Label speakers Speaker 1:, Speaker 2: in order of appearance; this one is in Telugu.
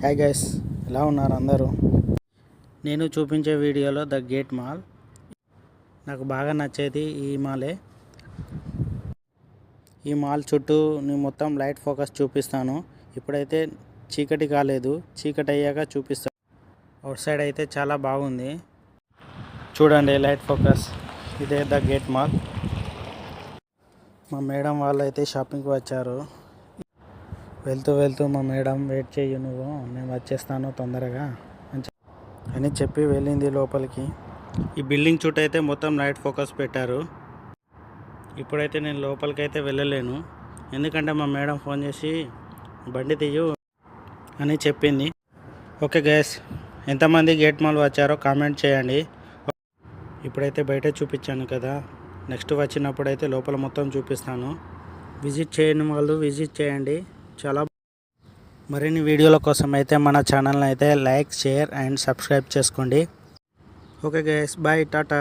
Speaker 1: హాయ్ గైస్ ఎలా ఉన్నారు అందరూ? నేను చూపించే వీడియోలో ద గేట్ మాల్. నాకు బాగా నచ్చేది ఈ మాలే. ఈ మాల్ చుట్టూ నేను మొత్తం లైట్ ఫోకస్ చూపిస్తాను. ఇప్పుడైతే చీకటి కాలేదు చీకటి అయ్యాక చూపిస్తాను అవుట్ సైడ్ అయితే చాలా బాగుంది. చూడండి లైట్ ఫోకస్ ఇదే ద గేట్ మాల్. మా మేడం వాళ్ళు అయితే షాపింగ్కి వచ్చారు. వెళ్తూ వెళ్తూ మా మేడం వెయిట్ చెయ్యి నువ్వు నేను వచ్చేస్తాను తొందరగా అని చెప్పి వెళ్ళింది లోపలికి. ఈ బిల్డింగ్ చుట్టూ అయితే మొత్తం లైట్ ఫోకస్ పెట్టారు. ఇప్పుడైతే నేను లోపలికి అయితే వెళ్ళలేను. ఎందుకంటే మా మేడం ఫోన్ చేసి బండి తీయు అని చెప్పింది. ఓకే గ్యాస్ ఎంతమంది గేట్ మాల్ వచ్చారో కామెంట్ చేయండి. ఇప్పుడైతే బయట చూపించాను కదా. నెక్స్ట్ వచ్చినప్పుడు అయితే లోపల మొత్తం చూపిస్తాను. విజిట్ చేయని వాళ్ళు విజిట్ చేయండి. చాలా మరిన్ని వీడియోల కోసం అయితే మన ఛానల్ని అయితే లైక్ షేర్ అండ్ సబ్స్క్రైబ్ చేసుకోండి. Okay guys bye tata.